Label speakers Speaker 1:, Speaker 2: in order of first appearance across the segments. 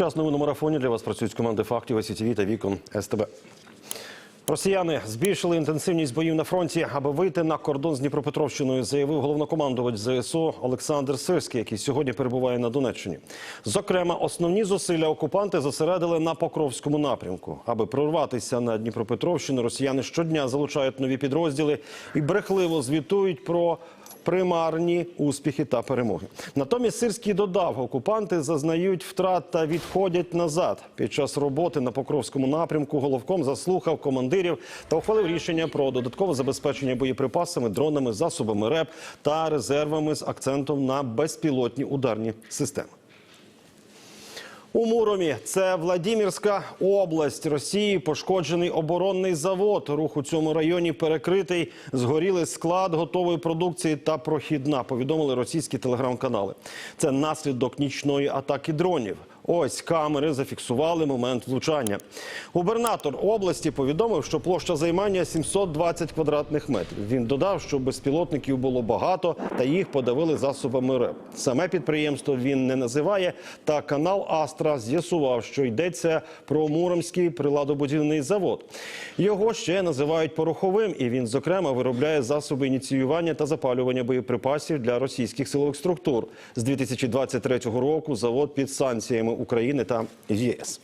Speaker 1: Час новин у марафоні для вас працюють команди фактів СІТВ та вікон СТБ. Росіяни збільшили інтенсивність боїв на фронті, аби вийти на кордон з Дніпропетровщиною, заявив головнокомандувач ЗСУ Олександр Сирський, який сьогодні перебуває на Донеччині. Зокрема, основні зусилля окупанти зосередили на Покровському напрямку. Аби прорватися на Дніпропетровщину, росіяни щодня залучають нові підрозділи і брехливо звітують про примарні успіхи та перемоги. Натомість Сирський додав, окупанти зазнають втрат та відходять назад. Під час роботи на Покровському напрямку головком заслухав командирів та ухвалив рішення про додаткове забезпечення боєприпасами, дронами, засобами РЕП та резервами з акцентом на безпілотні ударні системи. У Муромі це Владимирська область Росії. Пошкоджений оборонний завод. Рух у цьому районі перекритий. Згоріли склад готової продукції та прохідна. Повідомили російські телеграм-канали. Це наслідок нічної атаки дронів. Ось камери зафіксували момент влучання. Губернатор області повідомив, що площа займання 720 квадратних метрів. Він додав, що безпілотників було багато та їх подавили засобами РЕП. Саме підприємство він не називає. Та канал Астра з'ясував, що йдеться про Муромський приладобудівний завод. Його ще називають пороховим, і він, зокрема, виробляє засоби ініціювання та запалювання боєприпасів для російських силових структур. З 2023 року завод під санкціями України та ЄС.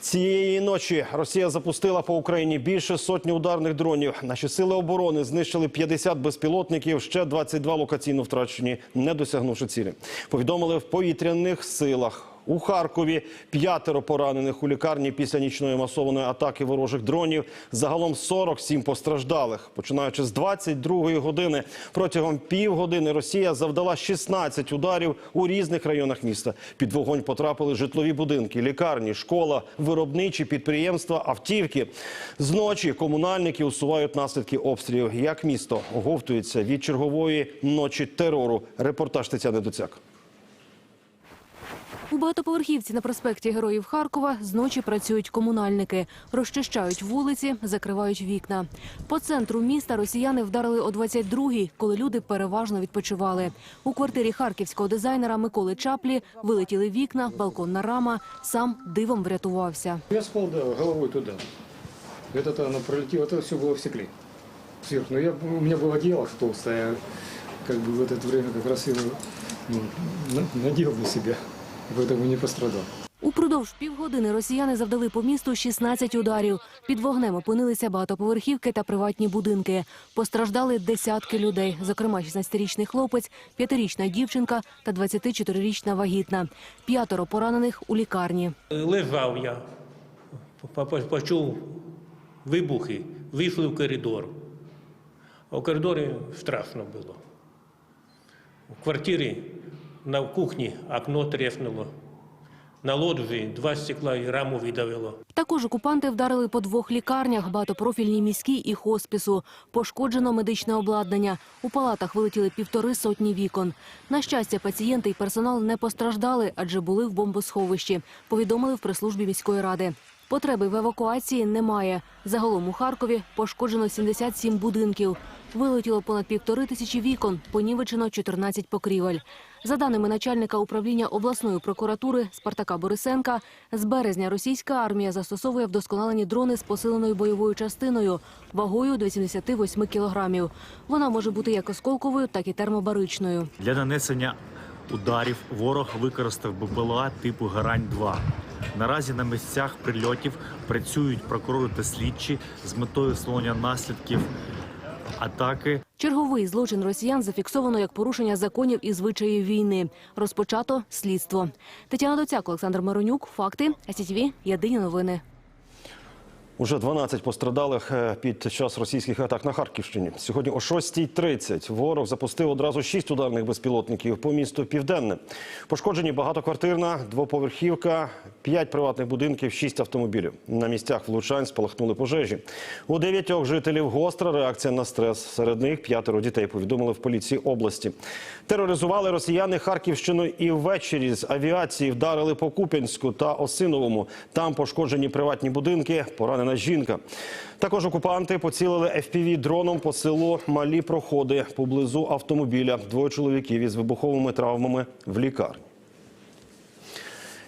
Speaker 1: Цієї ночі Росія запустила по Україні більше сотні ударних дронів. Наші сили оборони знищили 50 безпілотників, ще 22 локаційно втрачені, не досягнувши цілі. Повідомили в повітряних силах. У Харкові п'ятеро поранених у лікарні після нічної масованої атаки ворожих дронів. Загалом 47 постраждалих. Починаючи з 22-ї години, протягом півгодини Росія завдала 16 ударів у різних районах міста. Під вогонь потрапили житлові будинки, лікарні, школа, виробничі підприємства, автівки. Зночі комунальники усувають наслідки обстрілів. Як місто оговтується від чергової ночі терору. Репортаж Тетяни Доцяк.
Speaker 2: У багатоповерхівці на проспекті Героїв Харкова зночі працюють комунальники, розчищають вулиці, закривають вікна. По центру міста росіяни вдарили о 22-й, коли люди переважно відпочивали. У квартирі харківського дизайнера Миколи Чаплі вилетіли вікна, балконна рама. Сам дивом врятувався.
Speaker 3: Я спал, да, головой туда. Это-то оно пролетело, это все было в стекле. Сверху. Но я, у меня было одеяло толстое, я как бы в это время как раз его ну, на- надел на себя. Поэтому не пострадал.
Speaker 2: Упродовж півгодини росіяни завдали по місту 16 ударів. Під вогнем опинилися багатоповерхівки та приватні будинки. Постраждали десятки людей, зокрема 16-річний хлопець, 5-річна дівчинка та 24-річна вагітна. П'ятеро поранених у лікарні.
Speaker 4: Лежав я, по- по- почув вибухи, вийшли в коридор. А в коридорі страшно було. В квартирі на кухні окно треснуло. На лоджії два стекла і раму видавило.
Speaker 2: Також окупанти вдарили по двох лікарнях, багатопрофільній міській і хоспісу. Пошкоджено медичне обладнання. У палатах вилетіли півтори сотні вікон. На щастя, пацієнти і персонал не постраждали, адже були в бомбосховищі. Повідомили в прес-службі міської ради. Потреби в евакуації немає. Загалом у Харкові пошкоджено 77 будинків. Вилетіло понад півтори тисячі вікон, понівечено 14 покрівель. За даними начальника управління обласної прокуратури Спартака Борисенка, з березня російська армія застосовує вдосконалені дрони з посиленою бойовою частиною вагою до 78 кілограмів. Вона може бути як осколковою, так і термобаричною.
Speaker 5: Для нанесення ударів ворог використав БПЛА типу Гарань-2. Наразі на місцях прильотів працюють прокурори та слідчі з метою встановлення наслідків атаки
Speaker 2: Черговий злочин росіян зафіксовано як порушення законів і звичаїв війни. Розпочато слідство. Тетяна Доцяк, Олександр Миронюк. Факти. СІТВ. Єдині новини.
Speaker 1: Уже 12 пострадалих е, під час російських атак на Харківщині. Сьогодні о 6.30 ворог запустив одразу 6 ударних безпілотників по місту Південне. Пошкоджені багатоквартирна, двоповерхівка, 5 приватних будинків, 6 автомобілів. На місцях влучань спалахнули пожежі. У дев'ятьох жителів гостра реакція на стрес. Серед них п'ятеро дітей повідомили в поліції області. Тероризували росіяни Харківщину і ввечері з авіації вдарили по Куп'янську та Осиновому. Там пошкоджені приватні будинки, поранена жінка. Також окупанти поцілили fpv дроном по селу Малі Проходи поблизу автомобіля. Двоє чоловіків із вибуховими травмами в лікарні.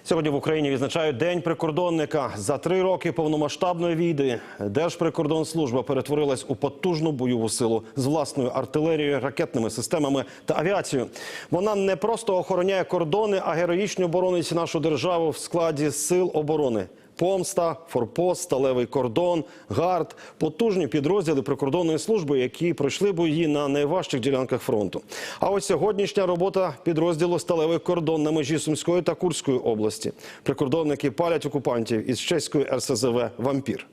Speaker 1: Сьогодні в Україні відзначають День прикордонника. За три роки повномасштабної війни Держприкордонслужба перетворилась у потужну бойову силу з власною артилерією, ракетними системами та авіацією. Вона не просто охороняє кордони, а героїчно боронить нашу державу в складі сил оборони. Помста, форпост, сталевий кордон, гард потужні підрозділи прикордонної служби, які пройшли бої на найважчих ділянках фронту. А ось сьогоднішня робота підрозділу сталевий кордон на межі Сумської та Курської області. Прикордонники палять окупантів із чеської РСЗВ Вампір.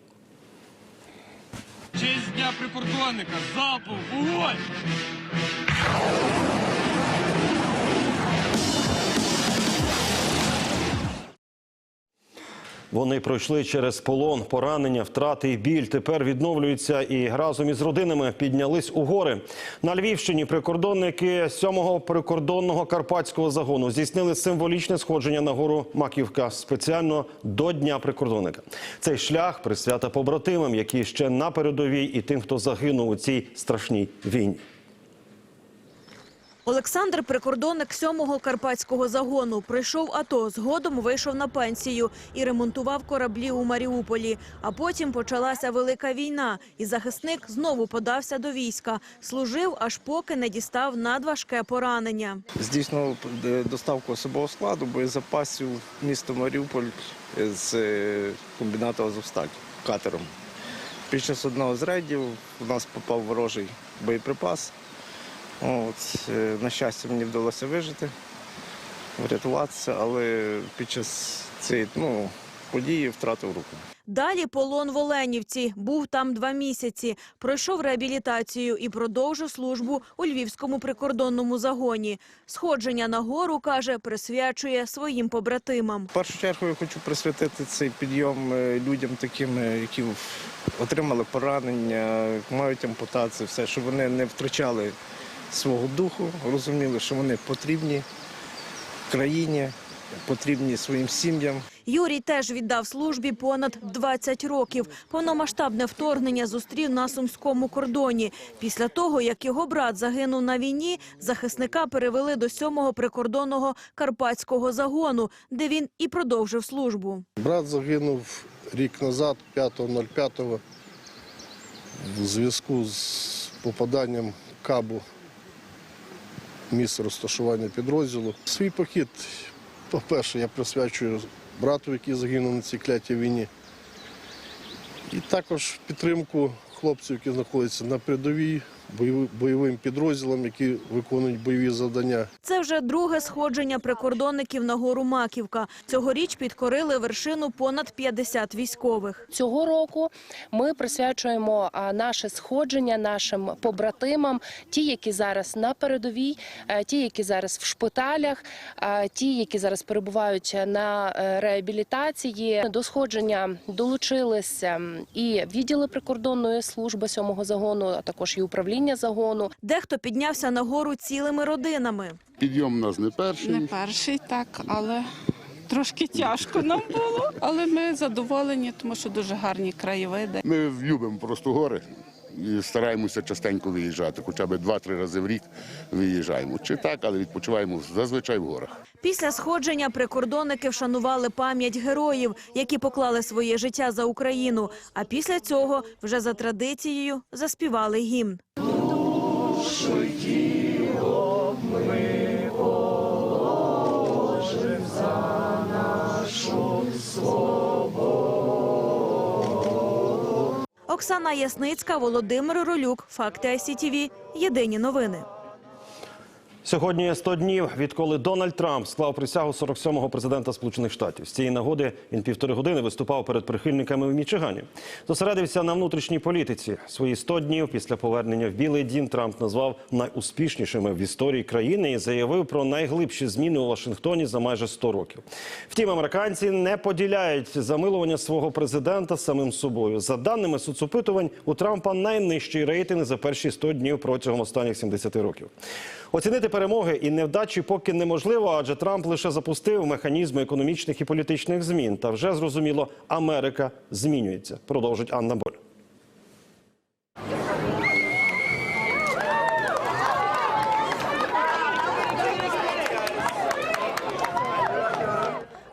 Speaker 6: Честь дня прикордонника, залпу, вогонь!
Speaker 1: Вони пройшли через полон, поранення, втрати і біль. Тепер відновлюються і разом із родинами піднялись у гори. На Львівщині прикордонники 7-го прикордонного карпатського загону здійснили символічне сходження на гору Маківка спеціально до Дня прикордонника. Цей шлях присвята побратимам, які ще на передовій, і тим, хто загинув у цій страшній війні.
Speaker 7: Олександр, прикордонник 7-го карпатського загону, прийшов АТО, згодом вийшов на пенсію і ремонтував кораблі у Маріуполі. А потім почалася велика війна, і захисник знову подався до війська. Служив, аж поки не дістав надважке поранення.
Speaker 8: Здійснював е, доставку особового складу, боєзапасів в місто Маріуполь з е, комбінату Азовсталь катером. Під час одного з рейдів у нас попав ворожий боєприпас. От, е, на щастя, мені вдалося вижити, врятуватися, але під час цієї ну, події втратив руку.
Speaker 7: Далі полон в Оленівці. Був там два місяці. Пройшов реабілітацію і продовжив службу у Львівському прикордонному загоні. Сходження на гору, каже, присвячує своїм побратимам.
Speaker 8: В першу чергу я хочу присвятити цей підйом е, людям таким, е, які отримали поранення, мають ампутацію, все, щоб вони не втрачали свого духу, розуміли, що вони потрібні країні, потрібні своїм сім'ям.
Speaker 7: Юрій теж віддав службі понад 20 років. Повномасштабне вторгнення зустрів на сумському кордоні. Після того, як його брат загинув на війні, захисника перевели до 7-го прикордонного карпатського загону, де він і продовжив службу.
Speaker 9: Брат загинув рік назад, 5.05, в зв'язку з попаданням кабу місце розташування підрозділу. Свій похід, по-перше, я присвячую брату, який загинув на цій клятій війні. І також підтримку хлопців, які знаходяться на передовій, бойовим підрозділам, які виконують бойові завдання.
Speaker 7: Це вже друге сходження прикордонників на гору Маківка. Цьогоріч підкорили вершину понад 50 військових.
Speaker 10: Цього року ми присвячуємо наше сходження нашим побратимам, ті, які зараз на передовій, е, ті, які зараз в шпиталях, ті, які зараз перебувають на е, реабілітації. До сходження долучилися і відділи прикордонної служби сьомого загону, а також і управління загону.
Speaker 7: Дехто піднявся на гору цілими родинами.
Speaker 11: Підйом у нас не перший.
Speaker 12: Не перший, так, але трошки тяжко нам було. Але ми задоволені, тому що дуже гарні краєвиди.
Speaker 11: Ми любимо просто гори і стараємося частенько виїжджати, хоча б два-три рази в рік виїжджаємо. Чи так, але відпочиваємо зазвичай в горах.
Speaker 7: Після сходження прикордонники вшанували пам'ять героїв, які поклали своє життя за Україну. А після цього вже за традицією заспівали гімн. Оксана Ясницька, Володимир Ролюк. Факти АСІТІВІ. Єдині новини.
Speaker 1: Сьогодні 100 днів, відколи Дональд Трамп склав присягу 47-го президента Сполучених Штатів. З цієї нагоди він півтори години виступав перед прихильниками в Мічигані. Зосередився на внутрішній політиці. Свої 100 днів після повернення в Білий Дім Трамп назвав найуспішнішими в історії країни і заявив про найглибші зміни у Вашингтоні за майже 100 років. Втім, американці не поділяють замилування свого президента самим собою. За даними соцопитувань, у Трампа найнижчий рейтинг за перші 100 днів протягом останніх 70 років. Оцінити перемоги і невдачі поки неможливо, адже Трамп лише запустив механізми економічних і політичних змін. Та вже зрозуміло, Америка змінюється. Продовжить Анна Боль.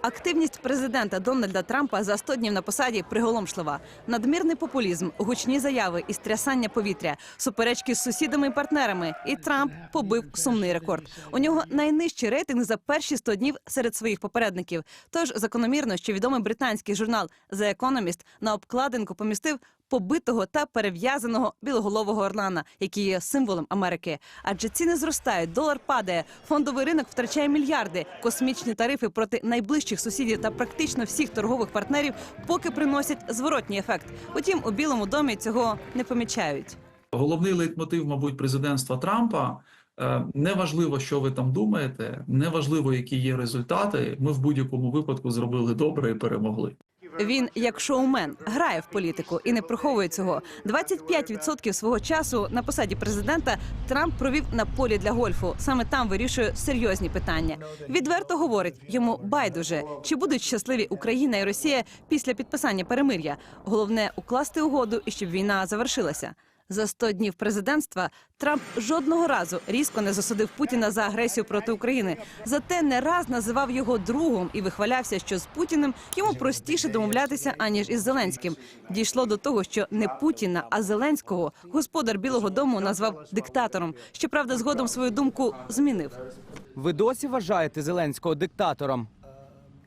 Speaker 13: Активність президента Дональда Трампа за 100 днів на посаді приголомшлива. Надмірний популізм, гучні заяви і стрясання повітря, суперечки з сусідами і партнерами. І Трамп побив сумний рекорд. У нього найнижчий рейтинг за перші 100 днів серед своїх попередників. Тож закономірно, що відомий британський журнал The Economist на обкладинку помістив побитого та перев'язаного білоголового орлана, який є символом Америки. Адже ціни зростають, долар падає, фондовий ринок втрачає мільярди, космічні тарифи проти найближчих сусідів та практично всіх торгових партнерів поки приносять зворотній ефект. Утім, у Білому домі цього не помічають.
Speaker 14: Головний лейтмотив, мабуть, президентства Трампа. е, Неважливо, що ви там думаєте, неважливо, які є результати. Ми в будь-якому випадку зробили добре і перемогли.
Speaker 13: Він, як шоумен, грає в політику і не приховує цього. 25% свого часу на посаді президента Трамп провів на полі для гольфу. Саме там вирішує серйозні питання. Відверто говорить, йому байдуже, чи будуть щасливі Україна і Росія після підписання перемир'я. Головне укласти угоду і щоб війна завершилася. За 100 днів президентства Трамп жодного разу різко не засудив Путіна за агресію проти України. Зате не раз називав його другом і вихвалявся, що з Путіним йому простіше домовлятися аніж із Зеленським. Дійшло до того, що не Путіна, а Зеленського господар Білого Дому назвав диктатором. Щоправда, згодом свою думку змінив.
Speaker 15: Ви досі вважаєте Зеленського диктатором?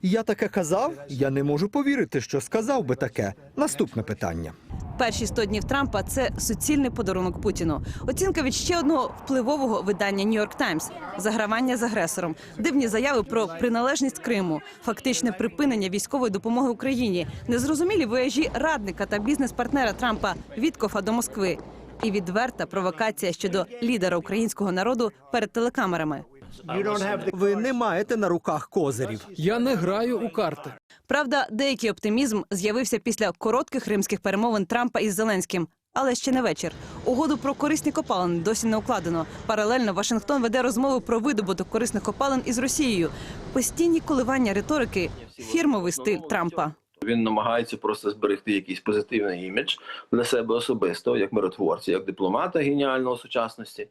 Speaker 15: Я таке казав. Я не можу повірити, що сказав би таке. Наступне питання.
Speaker 13: Перші 100 днів Трампа це суцільний подарунок Путіну. Оцінка від ще одного впливового видання Нью-Йорк Таймс загравання з агресором, дивні заяви про приналежність Криму, фактичне припинення військової допомоги Україні, незрозумілі вояжі радника та бізнес-партнера Трампа Віткофа до Москви. І відверта провокація щодо лідера українського народу перед телекамерами.
Speaker 15: Ви не маєте на руках козирів.
Speaker 6: Я не граю у карти.
Speaker 13: Правда, деякий оптимізм з'явився після коротких римських перемовин Трампа із Зеленським. Але ще не вечір. Угоду про корисні копалини досі не укладено. Паралельно Вашингтон веде розмови про видобуток корисних копалин із Росією. Постійні коливання риторики фірмовий стиль Трампа.
Speaker 16: Він намагається просто зберегти якийсь позитивний імідж для себе особисто, як миротворця, як дипломата геніального сучасності,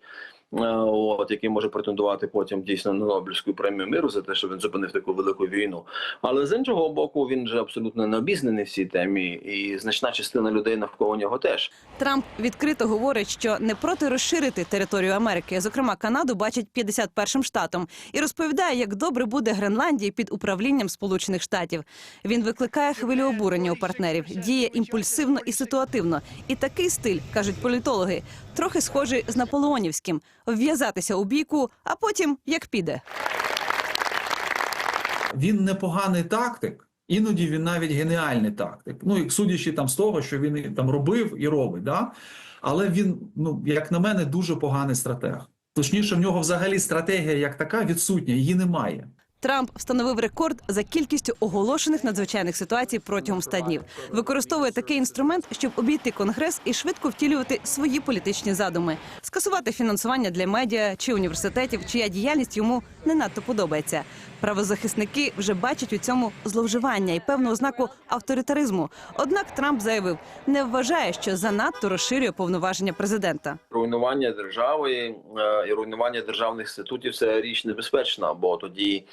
Speaker 16: от який може претендувати потім дійсно на Нобелівську премію миру за те, що він зупинив таку велику війну. Але з іншого боку, він же абсолютно не обізнаний в цій темі, і значна частина людей навколо нього теж.
Speaker 13: Трамп відкрито говорить, що не проти розширити територію Америки, зокрема Канаду, бачить 51-м штатом, і розповідає, як добре буде Гренландії під управлінням Сполучених Штатів. Він викликає хвилю обурення у партнерів, діє імпульсивно і ситуативно. І такий стиль кажуть політологи, трохи схожий з наполеонівським вв'язатися у бійку, а потім як піде.
Speaker 14: Він непоганий тактик. Іноді він навіть геніальний тактик. Ну і судячи там з того, що він там робив і робить, да? але він, ну як на мене, дуже поганий стратег. Точніше, в нього взагалі стратегія як така відсутня, її немає.
Speaker 13: Трамп встановив рекорд за кількістю оголошених надзвичайних ситуацій протягом 100 днів. Використовує такий інструмент, щоб обійти конгрес і швидко втілювати свої політичні задуми, скасувати фінансування для медіа чи університетів, чия діяльність йому не надто подобається. Правозахисники вже бачать у цьому зловживання і певну ознаку авторитаризму. Однак Трамп заявив, не вважає, що занадто розширює повноваження президента.
Speaker 16: Руйнування держави е, і руйнування державних інститутів це річ небезпечна, бо тоді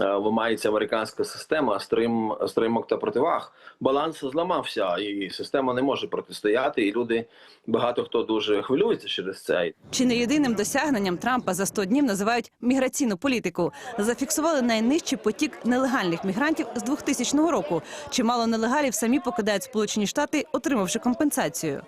Speaker 16: е, ламається американська система стрим, стримок та противаг. Баланс зламався, і система не може протистояти. І люди багато хто дуже хвилюється через це.
Speaker 13: Чи не єдиним досягненням Трампа за 100 днів називають міграційну політику? Зафіксували найнижчий потік нелегальних мігрантів з 2000 року. Чимало нелегалів самі покидають Сполучені Штати, отримавши компенсацію.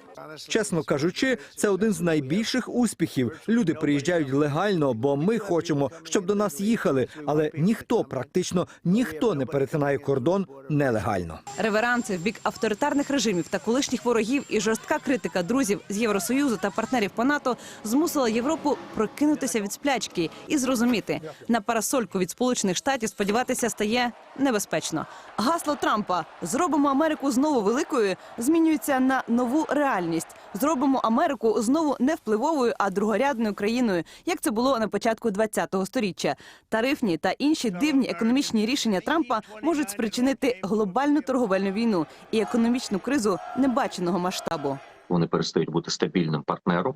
Speaker 15: Чесно кажучи, це один з найбільших успіхів. Люди приїжджають легально, бо ми хочемо, щоб до нас їхали. Але ніхто, практично ніхто не перетинає кордон нелегально.
Speaker 13: Реверанси в бік авторитарних режимів та колишніх ворогів і жорстка критика друзів з Євросоюзу та партнерів по НАТО змусила Європу прокинутися від сплячки і зрозуміти на парасольку від Сполучених Штатів сподіватися стає небезпечно. Гасло Трампа зробимо Америку знову великою змінюється на нову реальність. Зробимо Америку знову не впливовою, а другорядною країною, як це було на початку 20-го сторіччя. Тарифні та інші дивні економічні рішення Трампа можуть спричинити глобальну торговельну війну і економічну кризу небаченого масштабу.
Speaker 17: Вони перестають бути стабільним партнером.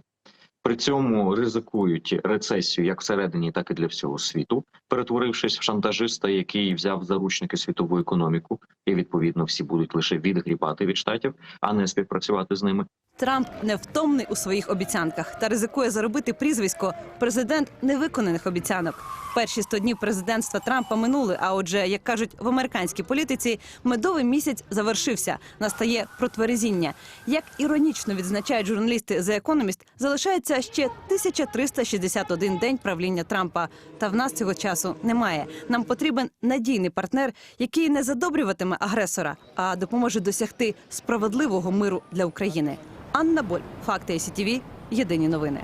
Speaker 17: При цьому ризикують рецесію як всередині, так і для всього світу, перетворившись в шантажиста, який взяв заручники світову економіку, і відповідно всі будуть лише відгрібати від штатів, а не співпрацювати з ними.
Speaker 13: Трамп невтомний у своїх обіцянках та ризикує заробити прізвисько президент невиконаних обіцянок. Перші 100 днів президентства Трампа минули. А отже, як кажуть в американській політиці, медовий місяць завершився. Настає протверезіння. Як іронічно відзначають журналісти The Economist, залишається ще 1361 день правління Трампа. Та в нас цього часу немає. Нам потрібен надійний партнер, який не задобрюватиме агресора, а допоможе досягти справедливого миру для України. Анна Боль, факти СІТВ, єдині новини.